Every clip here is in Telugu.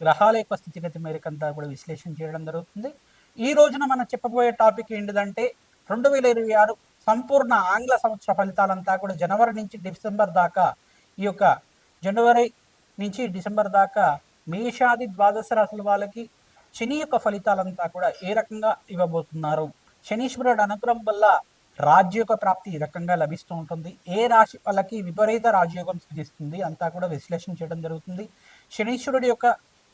గ్రహాల యొక్క స్థితిగతి మేరకంతా కూడా విశ్లేషణ చేయడం జరుగుతుంది. ఈ రోజున మనం చెప్పబోయే టాపిక్ ఏంటిదంటే రెండు వేల ఇరవై ఆరు సంపూర్ణ ఆంగ్ల సంవత్సర ఫలితాలంతా కూడా జనవరి నుంచి డిసెంబర్ దాకా ఈ యొక్క జనవరి నుంచి డిసెంబర్ దాకా మేషాది ద్వాదశ రాశుల వాళ్ళకి శని యొక్క ఫలితాలంతా కూడా ఏ రకంగా ఇవ్వబోతున్నారు? శనీశ్వరుడు అనుగ్రహం వల్ల రాజ్యోగ ప్రాప్తి ఈ రకంగా లభిస్తూ ఉంటుంది. ఏ రాశి వాళ్ళకి విపరీత రాజయోగం సిద్ధిస్తుంది అంతా కూడా విశ్లేషణ చేయడం జరుగుతుంది. శనీశ్వరుడి యొక్క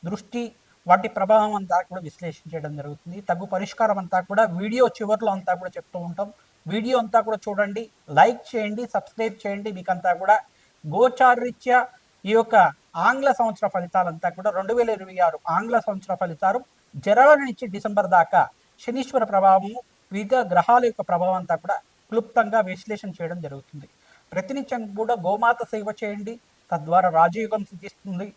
దృష్టి వాటి ప్రభావం అంతా కూడా విశ్లేషణ చేయడం జరుగుతుంది. తగు పరిష్కారం అంతా కూడా వీడియో చివరిలో అంతా కూడా చెప్తూ ఉంటాం. వీడియో అంతా కూడా చూడండి లైక్ చేయండి సబ్స్క్రైబ్ చేయండి. మీకంతా కూడా గోచారరీత్యా ఈ యొక్క ఆంగ్ల సంవత్సర ఫలితాలంతా కూడా రెండు వేల ఇరవై ఆరు ఆంగ్ల సంవత్సర ఫలితాలు జనవరి నుంచి డిసెంబర్ దాకా శనీశ్వర ప్రభావము వివిధ గ్రహాల యొక్క ప్రభావం అంతా కూడా క్లుప్తంగా విశ్లేషణ చేయడం జరుగుతుంది. ప్రతినిత్యం కూడా గోమాత సేవ చేయండి. తద్వారా రాజయోగం సిద్ధిస్తుంది.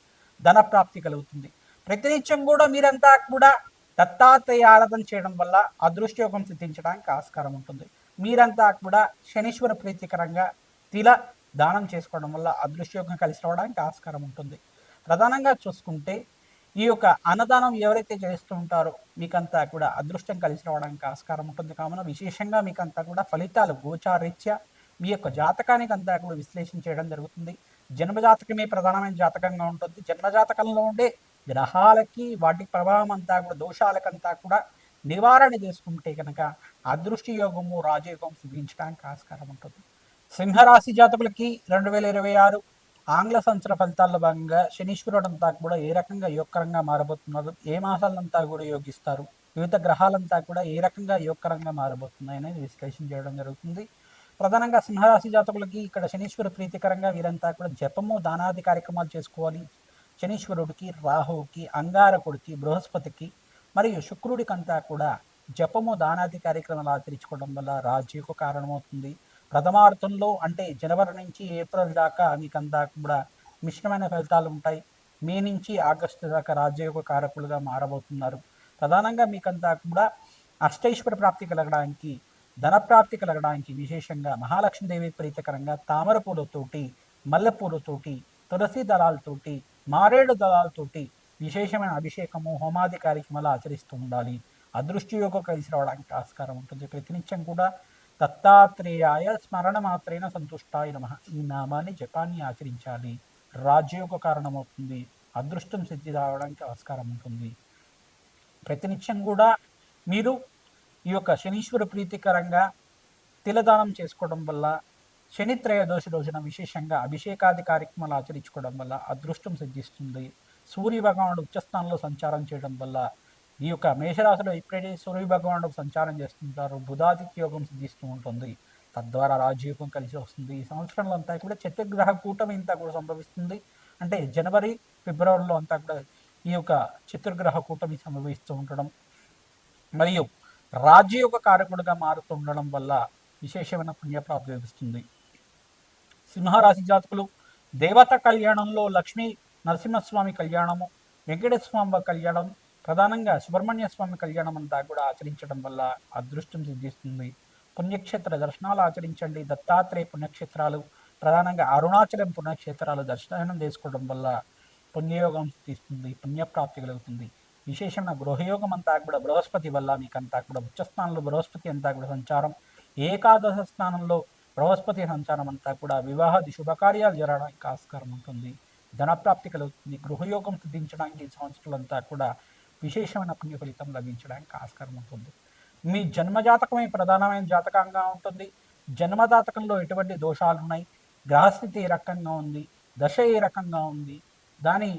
ధన ప్రాప్తి కలుగుతుంది. ప్రతినిత్యం కూడా మీరంతా కూడా దత్తాత్రేయ ఆరాధన చేయడం వల్ల అదృష్టయోగం సిద్ధించడానికి ఆస్కారం ఉంటుంది. మీరంతా కూడా శనీశ్వర ప్రీతికరంగా తిల దానం చేసుకోవడం వల్ల అదృష్టయోగం కలిసి రావడానికి ఆస్కారం ఉంటుంది. ప్రధానంగా చూసుకుంటే ఈ యొక్క అన్నదానం ఎవరైతే చేస్తూ ఉంటారో మీకంతా కూడా అదృష్టం కలిసి రావడానికి ఆస్కారం ఉంటుంది. కావున విశేషంగా మీకంతా కూడా ఫలితాలు గోచారీత్యా మీ యొక్క జాతకానికి అంతా కూడా విశ్లేషణ చేయడం జరుగుతుంది. జన్మజాతకమే ప్రధానమైన జాతకంగా ఉంటుంది. జన్మజాతకంలో ఉండే గ్రహాలకి వాటి ప్రభావం అంతా కూడా దోషాలకంతా కూడా నివారణ చేసుకుంటే కనుక అదృష్టి యోగము రాజయోగం సిద్ధించడానికి ఆస్కారం ఉంటుంది. సింహరాశి జాతకులకి రెండు వేల ఇరవై ఆరు ఆంగ్ల సంవత్సర ఫలితాల్లో భాగంగా శనీశ్వరుడు అంతా కూడా ఏ రకంగా యోగకరంగా మారబోతున్నారు? ఏ మాసాలంతా కూడా యోగిస్తారు? వివిధ గ్రహాలంతా కూడా ఏ రకంగా యోగకరంగా మారబోతున్నాయి అనేది విశ్లేషణ చేయడం జరుగుతుంది. ప్రధానంగా సింహరాశి జాతకులకి ఇక్కడ శనీశ్వరు ప్రీతికరంగా వీరంతా కూడా జపము దానాది కార్యక్రమాలు చేసుకోవాలి. శనీశ్వరుడికి రాహువుకి అంగారకుడికి బృహస్పతికి మరియు శుక్రుడికి అంతా కూడా జపము దానాది కార్యక్రమాలు ఆచరించుకోవడం వల్ల రాజ్యకు కారణమవుతుంది. ప్రథమార్థంలో అంటే జనవరి నుంచి ఏప్రిల్ దాకా మీకంతా కూడా మిశ్రమైన ఫలితాలు ఉంటాయి. మే నుంచి ఆగస్టు దాకా రాజయోగ కారకులుగా మారబోతున్నారు. ప్రధానంగా మీకంతా కూడా అష్టైశ్వర ప్రాప్తి కలగడానికి ధనప్రాప్తి కలగడానికి విశేషంగా మహాలక్ష్మీదేవి ప్రీతికరంగా తామర పూలతోటి మల్లెపూలతోటి తులసి దళాలతోటి మారేడు దళాలతోటి విశేషమైన అభిషేకము హోమాది కార్యక్రమాలు ఆచరిస్తూ ఉండాలి. అదృష్టయోగం కలిసి రావడానికి ఆస్కారం ఉంటుంది. ప్రతినిత్యం కూడా దత్తాత్రేయాయ స్మరణ మాత్రేన సంతుష్టాయ నమ. ఈ నామాన్ని జపాన్ని ఆచరించాలి. రాజయోగ కారణమవుతుంది. అదృష్టం సిద్ధి రావడానికి ఆస్కారం ఉంటుంది. ప్రతినిత్యం కూడా మీరు ఈ యొక్క శనీశ్వర ప్రీతికరంగా తిలదానం చేసుకోవడం వల్ల శనిత్రయోదశి రోజున విశేషంగా అభిషేకాది కార్యక్రమాలు ఆచరించుకోవడం వల్ల అదృష్టం సిద్ధిస్తుంది. సూర్య భగవానుడు ఉచ్చస్థానంలో సంచారం చేయడం వల్ల ఈ యొక్క మేషరాశిలో ఎప్పుడైతే సూర్య భగవానుడు సంచారం చేస్తుంటారో బుధాదిత్య యోగం సిద్ధిస్తూ ఉంటుంది. తద్వారా రాజయోగం కలిసి వస్తుంది. ఈ సంవత్సరంలో అంతా కూడా చతుర్గ్రహ కూటమి అంతా కూడా సంభవిస్తుంది. అంటే జనవరి ఫిబ్రవరిలో అంతా కూడా ఈ యొక్క చతుర్గ్రహ కూటమి సంభవిస్తూ ఉండడం. మరియు రాజయోగ కారకుడుగా మారుతూ ఉండడం వల్ల విశేషమైన పుణ్యప్రాప్తి లభిస్తుంది. సింహరాశి జాతకులు దేవత కళ్యాణంలో లక్ష్మీ నరసింహస్వామి కళ్యాణము వెంకటేశ్వర కళ్యాణం ప్రధానంగా సుబ్రహ్మణ్య స్వామి కళ్యాణం అంతా కూడా ఆచరించడం వల్ల అదృష్టం సిద్ధిస్తుంది. పుణ్యక్షేత్ర దర్శనాలు ఆచరించండి. దత్తాత్రేయ పుణ్యక్షేత్రాలు ప్రధానంగా అరుణాచలం పుణ్యక్షేత్రాలు దర్శనం చేసుకోవడం వల్ల పుణ్యయోగం తీస్తుంది పుణ్యప్రాప్తి కలుగుతుంది. విశేషమైన గృహయోగం అంతా కూడా బృహస్పతి వల్ల మీకంతా కూడా ఉచ్చస్థానంలో బృహస్పతి అంతా కూడా సంచారం ఏకాదశ స్థానంలో బృహస్పతి సంచారం అంతా కూడా వివాహాది శుభకార్యాలు జరగడానికి ఆస్కారం ఉంటుంది. ధనప్రాప్తి కలుగుతుంది. గృహయోగం సిద్ధించడానికి సంవత్సరాలంతా కూడా విశేషమైన పుణ్య ఫలితం లభించడానికి ఆస్కారం ఉంటుంది. మీ జన్మజాతకమే ప్రధానమైన జాతకంగా ఉంటుంది. జన్మజాతకంలో ఎటువంటి దోషాలు ఉన్నాయి గ్రహస్థితి ఏ రకంగా ఉంది? దశ ఏ రకంగా ఉంది? దాని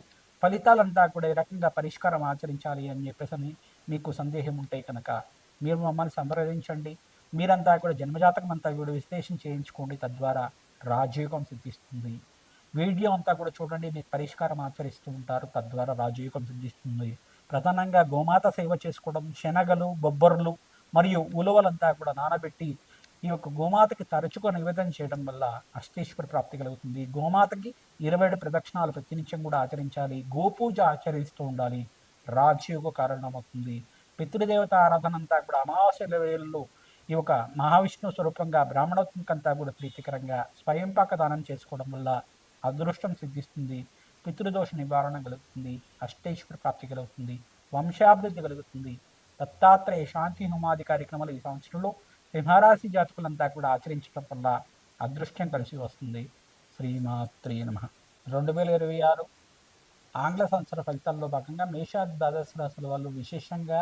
ఫలితాలంతా కూడా ఈ రకంగా పరిష్కారం ఆచరించాలి అని చెప్పేసి అని మీకు సందేహం ఉంటే కనుక మీరు మమ్మల్ని సంప్రదించండి. మీరంతా కూడా జన్మజాతకం అంతా వీడు విశ్లేషణ చేయించుకోండి. తద్వారా రాజయోగం సిద్ధిస్తుంది. వీడియో అంతా కూడా చూడండి. మీకు పరిష్కారం ఆచరిస్తూ ఉంటారు. తద్వారా రాజయోగం సిద్ధిస్తుంది. ప్రధానంగా గోమాత సేవ చేసుకోవడం శనగలు బొబ్బర్లు మరియు ఉలవలంతా కూడా నానబెట్టి ఈ యొక్క గోమాతకి తరచుగా నివేదన చేయడం వల్ల అష్టేశ్వర ప్రాప్తి కలుగుతుంది. గోమాతకి ఇరవై ఏడు ప్రదక్షిణాలు ప్రతినిత్యం కూడా ఆచరించాలి. గోపూజ ఆచరిస్తూ ఉండాలి. రాజయోగ కారణమవుతుంది. పితృదేవత ఆరాధన అంతా కూడా అమావాస్య వేళల్లో ఈ యొక్క మహావిష్ణు స్వరూపంగా బ్రాహ్మణోత్మకంతా కూడా ప్రీతికరంగా స్వయంపాక దానం చేసుకోవడం వల్ల అదృష్టం సిద్ధిస్తుంది. పితృదోష నివారణ కలుగుతుంది. అష్టేశ్వర ప్రాప్తి కలుగుతుంది. వంశాభివృద్ధి కలుగుతుంది. దత్తాత్రేయ శాంతి హోమాది కార్యక్రమాలు ఈ సంవత్సరంలో సింహరాశి జాతకులంతా కూడా ఆచరించడం వల్ల అదృష్టం కలిసి వస్తుంది. శ్రీమాత్రి నమ. రెండు వేల ఇరవై ఆరు ఆంగ్ల సంవత్సర ఫలితాల్లో భాగంగా మేషాది ద్వాదశ రాశుల వాళ్ళు విశేషంగా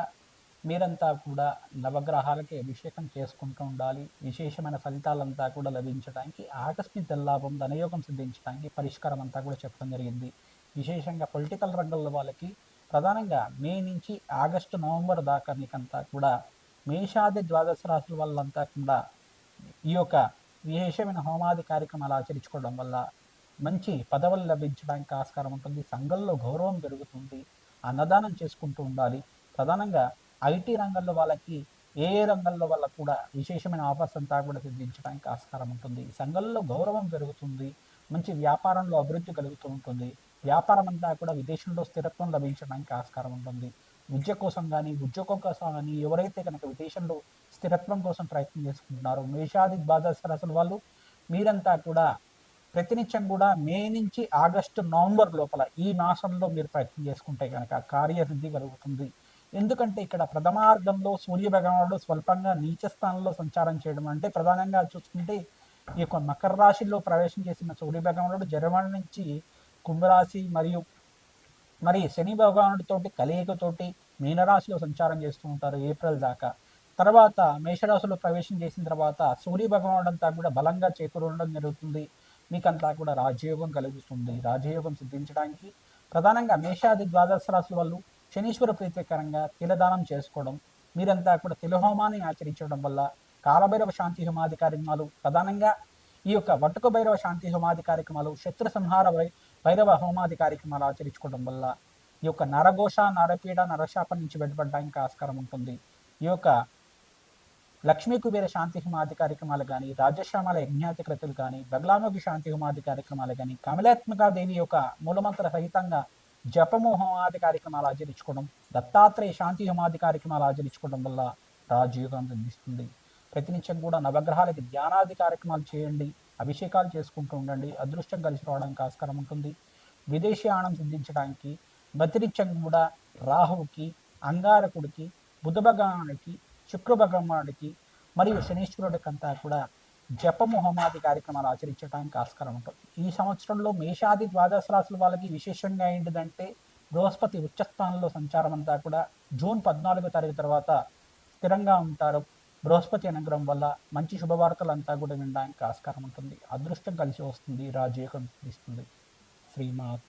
మీరంతా కూడా నవగ్రహాలకి అభిషేకం చేసుకుంటూ ఉండాలి. విశేషమైన ఫలితాలంతా కూడా లభించడానికి ఆకస్మిక లాభం ధనయోగం సిద్ధించడానికి పరిష్కారం అంతా కూడా చెప్పడం జరిగింది. విశేషంగా పొలిటికల్ రంగంలో వాళ్ళకి ప్రధానంగా మే నుంచి ఆగస్టు నవంబర్ దాకా మీకంతా కూడా మేషాది ద్వాదశ రాశుల వాళ్ళంతా కూడా ఈ యొక్క విశేషమైన హోమాది కార్యక్రమాలు ఆచరించుకోవడం వల్ల మంచి పదవులు లభించడానికి ఆస్కారం ఉంటుంది. సంఘంలో గౌరవం పెరుగుతుంది. అన్నదానం చేసుకుంటూ ఉండాలి. ప్రధానంగా ఐటీ రంగంలో వాళ్ళకి ఏ ఏ రంగంలో వాళ్ళకు కూడా విశేషమైన ఆఫర్స్ అంతా కూడా సిద్ధించడానికి ఆస్కారం ఉంటుంది. సంఘంలో గౌరవం పెరుగుతుంది. మంచి వ్యాపారంలో అభివృద్ధి కలుగుతూ ఉంటుంది. వ్యాపారం అంతా కూడా విదేశంలో స్థిరత్వం లభించడానికి ఆస్కారం ఉంటుంది. విద్య కోసం కానీ ఉద్యోగం కోసం కానీ ఎవరైతే కనుక విదేశంలో స్థిరత్వం కోసం ప్రయత్నం చేసుకుంటున్నారో మేషాది ద్వాదశ రాశుల వాళ్ళు మీరంతా కూడా ప్రతినిత్యం కూడా మే నుంచి ఆగస్టు నవంబర్ లోపల ఈ మాసంలో మీరు ప్రయత్నం చేసుకుంటే కనుక కార్యసిద్ధి కలుగుతుంది. ఎందుకంటే ఇక్కడ ప్రథమార్థంలో సూర్య భగవానుడు స్వల్పంగా నీచ స్థానంలో సంచారం చేయడం అంటే ప్రధానంగా చూసుకుంటే ఈ యొక్క మకర రాశిలో ప్రవేశం చేసిన సూర్య భగవానుడు జరవణ నుంచి కుంభరాశి మరియు మరి శని భగవానుడితోటి కలయికతోటి మీనరాశిలో సంచారం చేస్తూ ఉంటారు ఏప్రిల్ దాకా. తర్వాత మేషరాశిలో ప్రవేశం చేసిన తర్వాత సూర్య భగవానుడు అంతా కూడా బలంగా చేకూరడం జరుగుతుంది. మీకంతా కూడా రాజయోగం కలుగుతుంది. రాజయోగం సిద్ధించడానికి ప్రధానంగా మేషాది ద్వాదశ రాశుల వాళ్ళు శనీశ్వర ప్రీతికరంగా తిలదానం చేసుకోవడం మీరంతా కూడా తిలహోమాన్ని ఆచరించడం వల్ల కాలభైరవ శాంతి హోమాది కార్యక్రమాలు ప్రధానంగా ఈ యొక్క వటుక భైరవ శాంతి హోమాది కార్యక్రమాలు శత్రు సంహార వై- భైరవ హోమాది కార్యక్రమాలు ఆచరించుకోవడం వల్ల ఈ యొక్క నరఘోష నరపీడ నరశాపం నుంచి బయటపడడానికి ఆస్కారం ఉంటుంది. ఈ యొక్క లక్ష్మీ కుబేర శాంతి హిమాది కార్యక్రమాలు కానీ రాజశ్యామల యజ్ఞాతి క్రతులు కానీ బగలాముఖి శాంతి హిమాది కార్యక్రమాలు కానీ కమలాత్మక దేవి యొక్క మూలమంత్ర సహితంగా జపము హోమాది కార్యక్రమాలు ఆచరించుకోవడం దత్తాత్రేయ శాంతి హోమాది కార్యక్రమాలు ఆచరించుకోవడం వల్ల రాజయోగం అందిస్తుంది. ప్రతినిత్యం కూడా నవగ్రహాలకి ధ్యానాది కార్యక్రమాలు చేయండి అభిషేకాలు చేసుకుంటూ ఉండండి అదృష్టం కలిసి రావడానికి ఆస్కారం ఉంటుంది. విదేశీ ఆనం సిద్ధించడానికి ప్రతినిత్యం కూడా రాహువుకి అంగారకుడికి బుధ భగవానుడికి శుక్ర భగవానుడికి మరియు శనీశ్వరుడికి అంతా కూడా జపము హోమాది కార్యక్రమాలు ఆచరించడానికి ఆస్కారం ఉంటుంది. ఈ సంవత్సరంలో మేషాది ద్వాదశ రాశుల వాళ్ళకి విశేషంగా ఏంటిదంటే బృహస్పతి ఉచ్చస్థానంలో సంచారం అంతా కూడా జూన్ పద్నాలుగో తారీఖు తర్వాత స్థిరంగా ఉంటారు. బృహస్పతి అనుగ్రహం వల్ల మంచి శుభవార్తలు అంతా కూడా వినడానికి ఆస్కారం ఉంటుంది. అదృష్టం కలిసి వస్తుంది. రాజయోగం ఇస్తుంది శ్రీమాత్